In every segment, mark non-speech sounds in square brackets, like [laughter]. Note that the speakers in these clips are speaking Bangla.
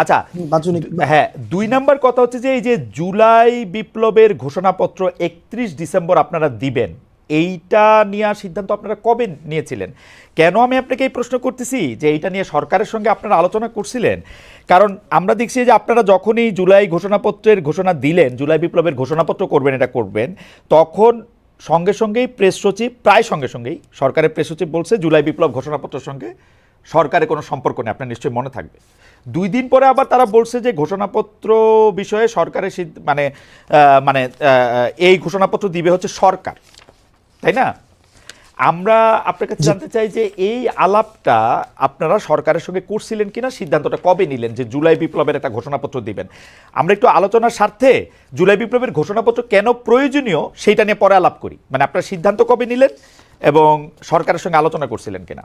আচ্ছা হ্যাঁ দুই নাম্বার কথা হচ্ছে যে এই যে জুলাই বিপ্লবের ঘোষণাপত্র একত্রিশ ডিসেম্বর আপনারা দিবেন এইটা নেওয়ার সিদ্ধান্ত আপনারা কবে নিয়েছিলেন? কেন আমি আপনাকে এই প্রশ্ন করতেছি যে এইটা নিয়ে সরকারের সঙ্গে আপনারা আলোচনা করছিলেন? কারণ আমরা দেখছি যে আপনারা যখনই জুলাই ঘোষণাপত্রের ঘোষণা দিলেন জুলাই বিপ্লবের ঘোষণাপত্র করবেন এটা করবেন তখন সঙ্গে সঙ্গেই প্রেস সচিব প্রায় সঙ্গে সঙ্গেই সরকারের প্রেস সচিব বলছে জুলাই বিপ্লব ঘোষণাপত্রের সঙ্গে সরকারের কোনো সম্পর্ক নেই আপনার নিশ্চয়ই মনে থাকবে। দুই দিন পরে আবার তারা বলছে যে ঘোষণাপত্র বিষয়ে সরকারের মানে মানে এই ঘোষণাপত্র দিবে হচ্ছে সরকার। তাই না? আমরা আপনার কাছে জানতে চাই যে এই আলাপটা আপনারা সরকারের সঙ্গে করছিলেন কিনা সিদ্ধান্তটা কবে নিলেন যে জুলাই বিপ্লবের একটা ঘোষণাপত্র দিবেন? আমরা একটু আলোচনার স্বার্থে জুলাই বিপ্লবের ঘোষণাপত্র কেন প্রয়োজনীয় সেইটা নিয়ে পরে আলাপ করি। মানে আপনার সিদ্ধান্ত কবে নিলেন এবং সরকারের সঙ্গে আলোচনা করছিলেন কিনা?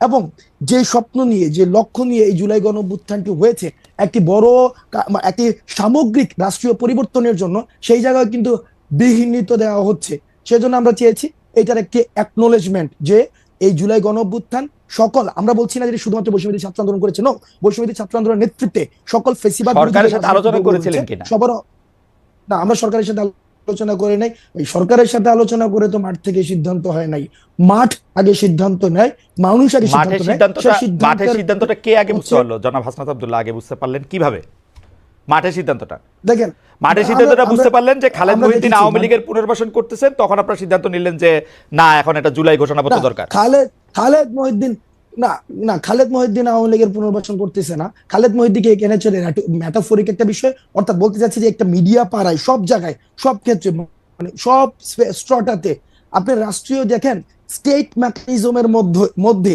এবং যে স্বপ্ন নিয়ে যে লক্ষ্য নিয়ে এই জুলাই গণ অভ্যুত্থানটি হয়েছে একটি বড় একটি সামগ্রিক রাষ্ট্রীয় পরিবর্তনের জন্য সেই জায়গায় কিন্তু বিহীনিত দেওয়া হচ্ছে সেজন্য আমরা চেয়েছি এটার একটি অ্যাকনোলেজমেন্ট যে এই জুলাই গণ অভ্যুত্থান সকল আমরা বলছি না যে শুধুমাত্র বৈষম্যদী ছাত্র আন্দোলন করেছে নো বৈষম্যদী ছাত্র আন্দোলনের নেতৃত্বে সকল ফেসিবাদ সরকারের সাথে আলোচনা করেছিলেন কিনা? সবার না আমরা সরকারের সাথে আলোচনা করে নাই ওই সরকারের সাথে আলোচনা করে তো মাঠ থেকে সিদ্ধান্ত হয় নাই। মাঠ আগে সিদ্ধান্ত নেয় মানুষ আগে সিদ্ধান্ত মাঠের সিদ্ধান্তটা কে আগে বুঝতে পারল জনাব হাসনাত আব্দুল্লাহ আগে বুঝতে পারলেন কীভাবে? মাঠের সিদ্ধান্তটা। দেখেন মাঠের সিদ্ধান্তটা বুঝতে পারলেন যে খালেদ মহিউদ্দিন আওয়ামী লীগের পুনর্বাসন করতেছেন তখন আপনারা সিদ্ধান্ত নিলেন যে না এখন এটা জুলাই ঘোষণাপত্র না, দরকার। খালেদ খালেদ মহিউদ্দিন না না, খালেদ মহিউদ্দিন আওয়ামী লীগের পুনর্বাসন করতেছে না। খালেদ মহিউদ্দিনকে এখানে চলে ম্যাটাফোরিক একটা বিষয়। অর্থাৎ বলতে চাচ্ছি যে একটা মিডিয়া পাড়ায়, সব জায়গায়, সব ক্ষেত্রে মানে সব স্ট্রটাতে, আপনি রাষ্ট্রীয় দেখেন স্টেট মেকানিজমের মধ্যে মধ্যে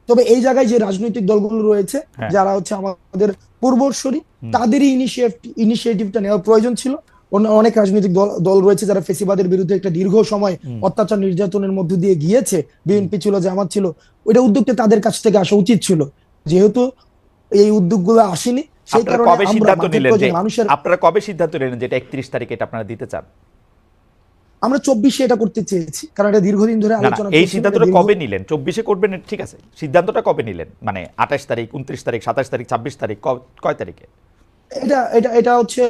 তবে এই জায়গায় যে রাজনৈতিক দলগুলো রয়েছে হ্যাঁ। যারা হচ্ছে আমাদের পূর্বসরী তাদেরই ইনিশিয়েটিভটা নেওয়ার প্রয়োজন ছিল। অনেক রাজনৈতিক দল দল রয়েছে যারা ফেসিবাদের বিরুদ্ধে একটা দীর্ঘ সময় অত্যাচার নির্যাতনের মধ্য দিয়ে গিয়েছে। বিএনপি ছিল জামাত ছিল। ওইটা উদ্যোগটা তাদের কাছ থেকে আসা উচিত ছিল। যেহেতু এই উদ্যোগগুলো আসেনি সেই আপনারা কারণে কবে আমরা সিদ্ধান্ত নিলেন যে মানুষের আপনারা কবে সিদ্ধান্ত নিলেন যে এটা একত্রিশ তারিখে এটা আপনারা দিতে চান? আমরা চব্বিশে এটা করতে চেয়েছি কারণ এটা দীর্ঘদিন ধরে আলোচনা এই সিদ্ধান্তটা কবে নিলেন? চব্বিশে করবেন ঠিক আছে। সিদ্ধান্তটা কবে নিলেন? মানে আঠাশ তারিখ উনত্রিশ তারিখ সাতাশ তারিখ ছাব্বিশ তারিখ কয় তারিখে? এটা এটা এটা হচ্ছে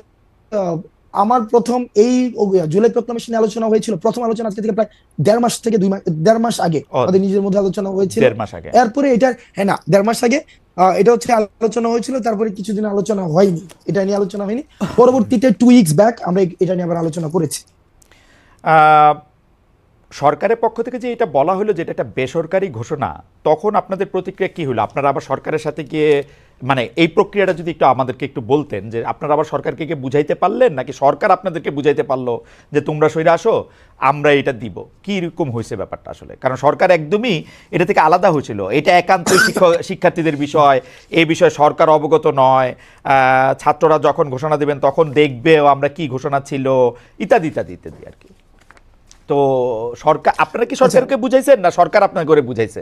আমার প্রথম এই জুলাই প্রক্লামেশনে আলোচনা হয়েছিল। প্রথম আলোচনা আজকে থেকে প্রায় দেড় মাস থেকে দুই মাস দেড় মাস আগে আমাদের নিজের মধ্যে আলোচনা হয়েছিল। দেড় মাস আগে। এরপরে এটা হ্যাঁ না দেড় মাস আগে এটা হচ্ছে আলোচনা হয়েছিল তারপরে কিছুদিন আলোচনা হয়নি। এটা নিয়ে আলোচনা হয়নি। [laughs] পরবর্তীতে টু উইকস ব্যাক আমরা এটা নিয়ে আবার আলোচনা করেছি। সরকারের পক্ষ থেকে যে এটা বলা হলো যেটা একটা বেসরকারি ঘোষণা, তখন আপনাদের প্রতিক্রিয়া কি হলো? আপনারা আবার সরকারের সাথে গিয়ে মানে এই প্রক্রিয়াটা যদি একটু আমাদেরকে একটু বলতেন যে আপনারা আবার সরকারকে গিয়ে বুঝাইতে পারলেন, নাকি সরকার আপনাদেরকে বুঝাইতে পারল যে তোমরা সইরে আসো, আমরা এটা দিব? কি রকম হয়েছে ব্যাপারটা আসলে? কারণ সরকার একদমই এটা থেকে আলাদা হয়েছিল। এটা একান্ত শিক্ষার্থীদের বিষয়, এই বিষয়ে সরকার অবগত নয় ছাত্ররা যখন ঘোষণা দেবেন তখন দেখবেও আমরা কি ঘোষণা ছিল, ইত্যাদি ইত্যাদি ইত্যাদি আর কি। তো সরকার আপনারা কি সরকারকে বুঝাইছেন না সরকার আপনার করে বুঝাইছে?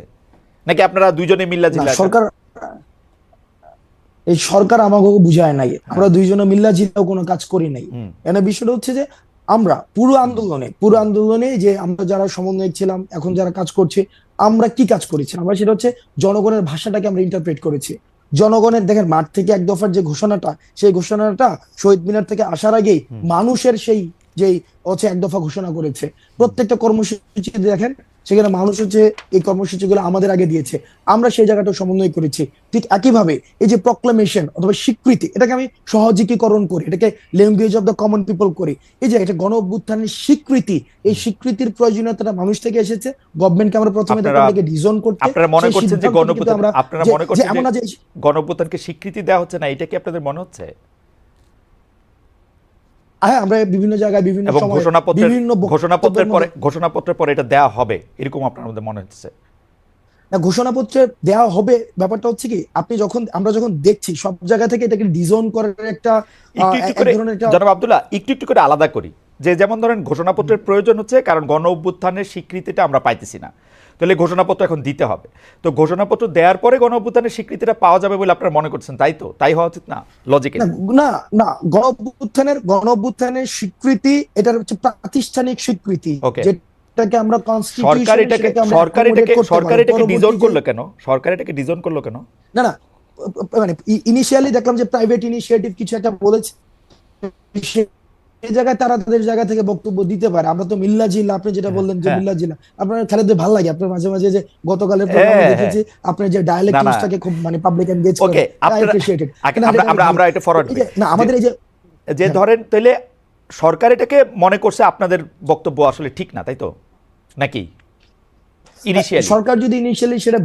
নাকি আপনারা দুইজনে মিল্লা জিল্লা সরকার এই সরকার আমাকে বুঝায় নাই। আমরা দুইজনে মিল্লা জিল্লাও কোনো কাজ করি নাই। এখানে বিষয়টা হচ্ছে যে আমরা পুরো আন্দোলনে পুরো আন্দোলনে যে আমরা যারা সমন্বয়ক ছিলাম এখন যারা কাজ করছে আমরা কি কাজ করেছি? আমরা সেটা হচ্ছে জনগণের ভাষাটাকে আমরা ইন্টারপ্রেট করেছি। জনগণের দেখেন মাঠ থেকে এক দফার যে ঘোষণাটা সেই ঘোষণাটা শহীদ মিনার থেকে আসার আগেই মানুষের সেই যেই হচ্ছে এক দফা ঘোষণা করেছে। প্রত্যেকটা কর্মসূচি দেখেন সেখানে মানুষ হচ্ছে এই কর্মসূচিগুলো আমাদের আগে দিয়েছে। আমরা সেই জায়গাটা সমন্বয় করেছি। ঠিক একইভাবে এই যে প্রক্লামেশন অথবা স্বীকৃতি এটাকে আমি সহজীকরণ করি এটাকে language of the common people করি। এই যে এটা গণ অভ্যুত্থানের স্বীকৃতি এই স্বীকৃতির প্রয়োজনীয়তাটা মানুষ থেকে এসেছে গভর্নমেন্টকে আমরা প্রথমে আপনারা- ডিজন করতে আপনারা মনে করছেন যে আমরা আপনারা মনে যে করছেন এমন না যে যে গণঅভ্যুত্থানকে স্বীকৃতি দেওয়া হচ্ছে না এটা কি আপনাদের মনে হচ্ছে? হ্যাঁ আমরা বিভিন্ন জায়গায় বিভিন্ন এবং ঘোষণাপত্রের বিভিন্ন ঘোষণাপত্রের পরে ঘোষণাপত্রের পরে এটা দেওয়া হবে এরকম আপনার মধ্যে মনে হচ্ছে? না ঘোষণাপত্রে দেওয়া হবে ব্যাপারটা হচ্ছে কি আপনি যখন আমরা যখন দেখছি সব জায়গা থেকে এটাকে ডিজন করার একটা জনাব আব্দুল্লাহ একটু একটু করে আলাদা করি। যে যেমন ধরেন ঘোষণাপত্রের প্রয়োজন হচ্ছে কারণ গণ অভ্যুত্থানের স্বীকৃতিটা আমরা পাইতেছি না। তাহলে ঘোষণাপত্র এখন দিতে হবে। তো ঘোষণাপত্র দেওয়ার পরে গণ অভ্যুত্থানের স্বীকৃতিটা পাওয়া যাবে বলে আপনারা মনে করছেন তাই তো? তাই হওয়া উচিত না? লজিকে না না না গণ অভ্যুত্থানের গণ অভ্যুত্থানের স্বীকৃতি এটার হচ্ছে প্রাতিষ্ঠানিক স্বীকৃতি. যেটাকে আমরা সরকার এটাকে সরকার এটাকে সরকার এটাকে ডিজোন করল কেন? সরকার এটাকে ডিজোন করল কেন? না না মানে ইনিশিয়ালি দেখলাম যে প্রাইভেট ইনিশিয়েটিভ কিছু একটা বলেছে এই জায়গায় তারা তাদের জায়গা থেকে বক্তব্য দিতে পারে। আমরা তো মিল্লা জিল্লা আপনি যেটা বললেন যে হ্যাঁ। মিল্লা জিল্লা আপনার খালেদের ভালো লাগে? আপনার মাঝে মাঝে যে গতকালের প্রোগ্রামে হ্যাঁ, দেখেছি আপনার যে ডায়ালেক্ট। ইউজটাকে খুব মানে পাবলিক এনগেজ করে। অ্যাপ্রিশিয়েটেড আগে আমরা আমরা আমরা এটা ফরওয়ার্ড না আমাদের এই যে যে ধরেন তাহলে সরকার এটাকে মনে করছে আপনাদের বক্তব্য আসলে ঠিক না তাই তো? নাকি? ইনিশিয়ালি সরকার যদি ইনিশিয়ালি সেটা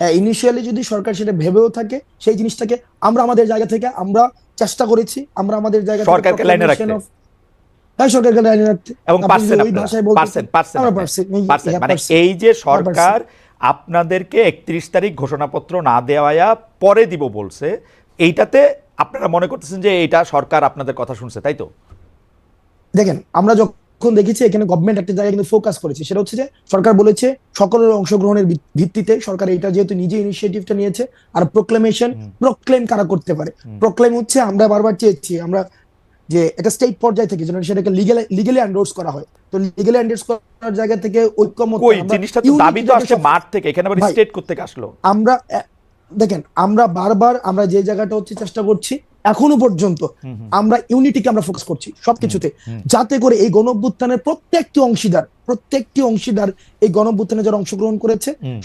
হ্যাঁ ইনিশিয়ালি যদি সরকার সেটা ভেবেও থাকে সেই জিনিসটাকে আমরা আমাদের জায়গা থেকে আমরা চেষ্টা করেছি। আমরা আমাদের জায়গা থেকে সরকারকে লাইনে রাখতে। হ্যাঁ সরকারকে রাখতে। এবং পারছেন মানে এই যে সরকার আপনাদেরকে একত্রিশ তারিখ ঘোষণাপত্র না দেওয়া পরে দিব বলছে এইটাতে আপনারা মনে করতেছেন যে এইটা সরকার আপনাদের কথা শুনছে তাই তো? দেখেন আমরা যখন দেখেছি এখানে গভর্নমেন্ট একটা জায়গায় কিন্তু ফোকাস করেছে সেটা হচ্ছে যে সরকার বলেছে সকলের অংশগ্রহণের ভিত্তিতে সরকার এটা যেহেতু নিজে ইনিশিয়েটিভটা নিয়েছে আর প্রোক্লেমেশন প্রোক্লেম কারা করতে পারে? প্রোক্লেম হচ্ছে আমরা বারবার চেয়েছি আমরা যে একটা স্টেট পর্যায় থেকে যেন সেটাকে লিগালি লিগালি এন্ডোর্স করা হয়। তো লিগালি এন্ডোর্স করার জায়গা থেকে ঐক্যমত কই? জিনিসটা তো দাবি তো আসছে মাঠ থেকে এখানে আবার স্টেট করতে আসলো? আমরা দেখেন আমরা বারবার আমরা যে জায়গাটা হচ্ছে চেষ্টা করছি এখনও পর্যন্ত আমরা ইউনিটিকে আমরা ফোকাস করছি সবকিছুতে। যাতে করে এই গণঅভ্যুত্থানের প্রত্যেকটি অংশীদার প্রত্যেকটি অংশীদার এই গণঅভ্যুত্থানে যারা অংশগ্রহণ করেছে হুম।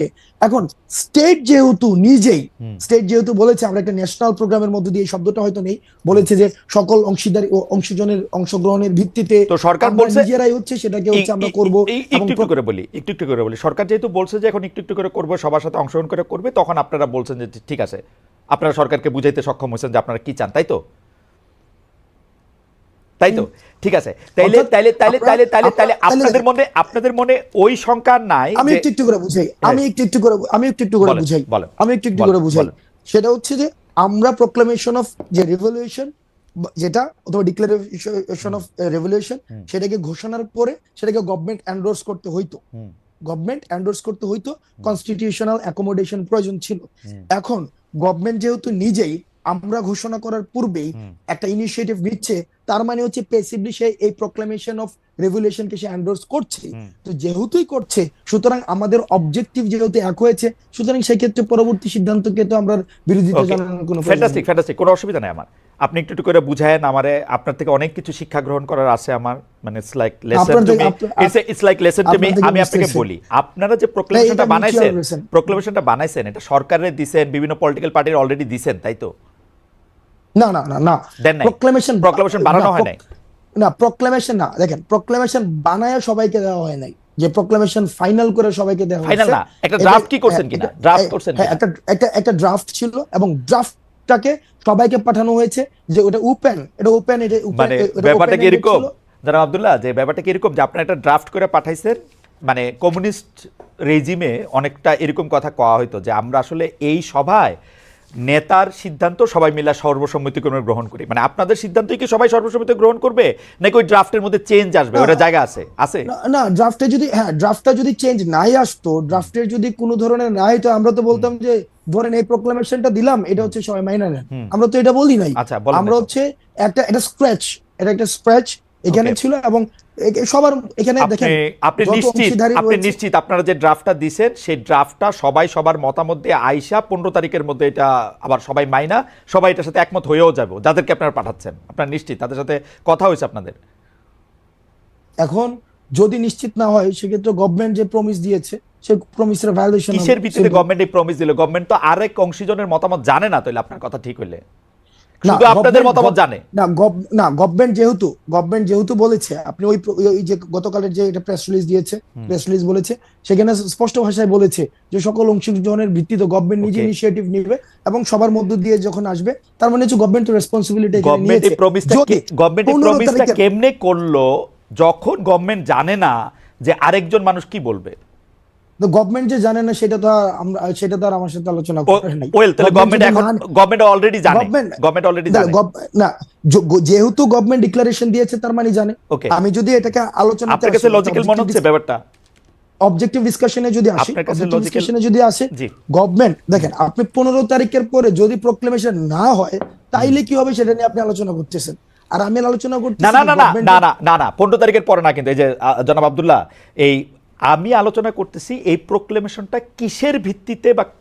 সবারই এখন স্টেট যেহেতু নিজেই স্টেট যেহেতু বলেছে আমরা একটা ন্যাশনাল প্রোগ্রামের মধ্যে দিয়ে শব্দটা হয়তো নেই বলেছে যে সকল অংশীদার ও অংশজনের অংশগ্রহণের ভিত্তিতে তো সরকার বলছে- নিজেরাই হচ্ছে সেটাকে হচ্ছে আমরা করব একটু একটু করে বলি একটু একটু করে বলি। সরকার যেহেতু বলছে যে এখন একটু একটু করে করবে সবার সাথে অংশগ্রহণ করে করবে তখন আপনারা বলছেন যে ঠিক আছে আপনারা সরকারকে বুঝাইতে সক্ষম হয়েছেন যে আপনারা কি চান তাই তো? তাই তো? ঠিক আছে। তাইলে তাইলে তাইলে তাইলে তাইলে তাইলে আপনাদের মনে আপনাদের মনে ওই সংখ্যা নাই আমি একটু একটু করে বুঝাই। আমি একটু একটু করে আমি একটু একটু করে বুঝাই। আমি একটু একটু করে বুঝাই। সেটা হচ্ছে যে আমরা প্রোক্লামেশন অফ যে রেভলিউশন যেটা অথবা ডিক্লারেশন অফ রেভলিউশন সেটাকে ঘোষণার পরে সেটাকে গভর্নমেন্ট এন্ডোর্স করতে হইতো। গভর্নমেন্ট এন্ডোর্স করতে হইতো। কনস্টিটিউশনাল অ্যাকোমোডেশন প্রয়োজন ছিল। এখন গভর্নমেন্ট যেহেতু নিজেই আমরা ঘোষণা করার পূর্বেই একটা ইনিশিয়েটিভ নিচ্ছে তার মানে হচ্ছে পেসিভলি সে এই প্রোক্লামেশন অফ রেভুলেশনকে সে এন্ডোর্স করছে। তো যেহেতুই করছে সুতরাং আমাদের অবজেক্টিভ যেহেতু এক হয়েছে সুতরাং সেক্ষেত্রে পরবর্তী সিদ্ধান্তকে তো আমরা বিরোধিতা জানানোর কোনো ফ্যান্টাস্টিক ফ্যান্টাস্টিক কোনো অসুবিধা নেই আমার। আপনি একটু একটু করে বুঝায়েন আমারে আপনার থেকে অনেক কিছু শিক্ষা গ্রহণ করার আছে আমার মানে it's like lesson to me it's it's like lesson to me আমি আপনাকে বলি আপনারা যে প্রোক্লেমেশনটা বানাইছেন। প্রোক্লেমেশনটা বানাইছেন এটা সরকারের দিছেন বিভিন্ন পলিটিক্যাল পার্টির অলরেডি দিছেন তাই তো? না না না না। বানানো হয় নাই। না প্রোক্লামেশন না। দেখেন প্রোক্লামেশন বানায় সবাইকে দেওয়া হয় নাই। যে প্রোক্লামেশন ফাইনাল করে সবাইকে দেওয়া ফাইনাল না একটা ড্রাফট কি করছেন হ্যাঁ, কিনা? ড্রাফট হ্যাঁ, করছেন হ্যাঁ, একটা একটা একটা ড্রাফট ছিল এবং ড্রাফটটাকে সবাইকে পাঠানো হয়েছে। যে ওটা ওপেন এটা ওপেন এটা মানে ব্যাপারটা কি এরকম। যারা আব্দুল্লাহ যে ব্যাপারটা কি এরকম? যে আপনার একটা ড্রাফট করে পাঠাইছেন মানে কমিউনিস্ট রেজিমে অনেকটা এরকম কথা কওয়া হইতো যে আমরা আসলে এই সভায় নেতার সিদ্ধান্ত সবাই মিলে সর্বসম্মতিক্রমে গ্রহণ করি। মানে আপনাদের সিদ্ধান্তই কি সবাই সর্বসম্মতি গ্রহণ করবে? নাকি ওই ড্রাফটের মধ্যে চেঞ্জ আসবে? ওটা জায়গা আছে? আছে? না, ড্রাফটে যদি হ্যাঁ ড্রাফটটা যদি চেঞ্জ নাই আসতো ড্রাফটের যদি কোনো ধরনের নাই তো আমরা তো বলতাম যে ধরেন এই প্রোক্লামেশনটা দিলাম এটা হচ্ছে সবাই মাইনা নেন আমরা তো এটা বলি নাই। আচ্ছা, আমরা হচ্ছে একটা এটা স্ক্র্যাচ এটা একটা স্ক্র্যাচ এখানে ছিল এবং সবার এখানে দেখেন আপনি নিশ্চিত আপনি নিশ্চিত আপনারা যে ড্রাফটটা দিছেন সেই ড্রাফটটা সবাই সবার মতামত দিয়ে আইসা পনেরো তারিখের মধ্যে এটা আবার সবাই মাইনা সবাই এটার সাথে একমত হয়েও যাবে যাদেরকে আপনারা পাঠাচ্ছেন। আপনারা নিশ্চিত তাদের সাথে কথা হয়েছে আপনাদের। এখন যদি নিশ্চিত না হয় সেক্ষেত্রে গভর্নমেন্ট যে প্রমিস দিয়েছে সে প্রমিসের ভায়োলেশন কিসের ভিত্তিতে গভর্নমেন্ট এই প্রমিস দিল? গভর্নমেন্ট তো আরেক অংশীজনের মতামত জানে না তাহলে আপনার কথা ঠিক হইলে। শুধু আপনাদের মতামত জানে। না না গভর্নমেন্ট যেহেতু গভর্নমেন্ট যেহেতু বলেছে আপনি ওই ওই যে গতকালের যে এটা প্রেস রিলিজ দিয়েছে প্রেস রিলিজ বলেছে সেখানে স্পষ্ট ভাষায় বলেছে যে সকল অংশগ্রহণের ভিত্তিতে গভর্নমেন্ট নিজে ইনিশিয়েটিভ নেবে এবং সবার মধ্য দিয়ে যখন আসবে তার মানে হচ্ছে গভর্নমেন্ট রেসপন্সিবিলিটি গভর্নমেন্ট এই প্রমিসটা গভর্নমেন্ট এই প্রমিসটা কেমনে করল যখন গভর্নমেন্ট জানে না যে আরেকজন মানুষ কি বলবে? গভর্নমেন্ট যে জানে না সেটা তো আমরা সেটা তো আর আমার সাথে আলোচনা নাই। ওয়েল তাহলে গভর্নমেন্ট এখন গভর্নমেন্ট অলরেডি জানে। গভর্নমেন্ট অলরেডি জানে। না যেহেতু গভর্নমেন্ট ডিক্লারেশন দিয়েছে তার মানে জানে। আমি যদি এটাকে আলোচনা আপনার কাছে লজিক্যাল মনে হচ্ছে ব্যাপারটা? অবজেক্টিভ ডিসকাশনে যদি আসি ডিসকাশনে যদি আসে গভর্নমেন্ট দেখেন আপনি পনেরো তারিখের পরে যদি প্রোক্লেমেশন না হয় তাইলে কি হবে সেটা নিয়ে আপনি আলোচনা করতেছেন। আর আমি আলোচনা করতেছি না না না না না না না না পনেরো তারিখের পরে না কিন্তু এই যে জনাব আব্দুল্লাহ এই আমি আলোচনা করতেছি এই প্রোক্লেমেশনটা কিসের ভিত্তিতে বা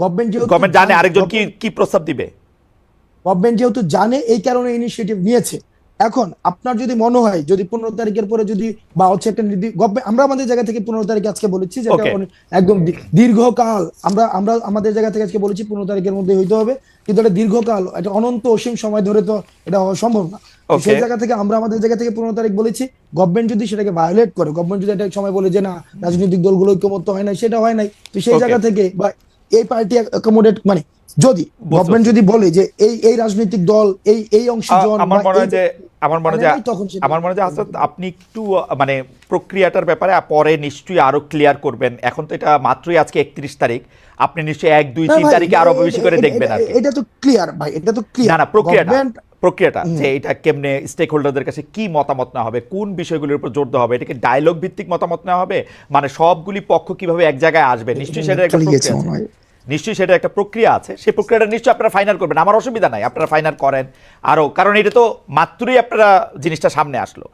গভর্নমেন্ট যেহেতু গভর্নমেন্ট জানে আরেকজন কি কি প্রস্তাব দিবে। গভর্নমেন্ট যেহেতু জানে এই কারণে ইনিশিয়েটিভ নিয়েছে। এখন আপনার যদি মনে হয় যদি পনেরো তারিখের পরে যদি বা হচ্ছে একটা আমরা আমাদের জায়গা থেকে পনেরো তারিখে আজকে বলেছি একদম দীর্ঘকাল আমরা আমরা আমাদের জায়গা থেকে আজকে বলেছি পনেরো তারিখের মধ্যে হইতে হবে। কিন্তু এটা দীর্ঘকাল এটা অনন্ত অসীম সময় ধরে তো এটা হওয়া সম্ভব না। সেই জায়গা থেকে আমরা আমাদের জায়গা থেকে পনেরো তারিখ বলেছি গভর্নমেন্ট যদি সেটাকে ভায়োলেট করে গভর্নমেন্ট যদি একটা সময় বলে যে না রাজনৈতিক দলগুলো ঐক্যমত্য হয় না সেটা হয় নাই তো সেই জায়গা থেকে বা এই পার্টি অ্যাকোমোডেট মানে যদি গভর্নমেন্ট যদি বলে যে এই এই রাজনৈতিক দল এই এই অংশ অংশীজন আমার মনে হয় যে আমার মনে হয় মানে যে নাই তখন সেটা। আমার মনে হয় আসাদ আপনি একটু মানে প্রক্রিয়াটার ব্যাপারে পরে নিশ্চয়ই আরও ক্লিয়ার করবেন। এখন তো এটা মাত্রই আজকে একত্রিশ তারিখ। আপনি নিশ্চয়ই এক দুই তিন তারিখে আরও বেশি করে দেখবেন আর এটা তো ক্লিয়ার ভাই এটা তো ক্লিয়ার না না প্রক্রিয়াটা। প্রক্রিয়াটা যে এটা কেমনে স্টেক হোল্ডারদের কাছে কি মতামত না হবে কোন বিষয়গুলির উপর জোর দেওয়া হবে এটাকে ডায়লগ ভিত্তিক মতামত নেওয়া হবে? মানে সবগুলি পক্ষ কীভাবে এক জায়গায় আসবে? নিশ্চয়ই সেটা একটা প্রক্রিয়া আছে। নিশ্চয়ই সেটা একটা প্রক্রিয়া আছে। সেই প্রক্রিয়াটা নিশ্চয়ই আপনারা ফাইনাল করবেন। আমার অসুবিধা নাই আপনারা ফাইনাল করেন। আরও কারণ এটা তো মাত্রই আপনারা জিনিসটা সামনে আসলো।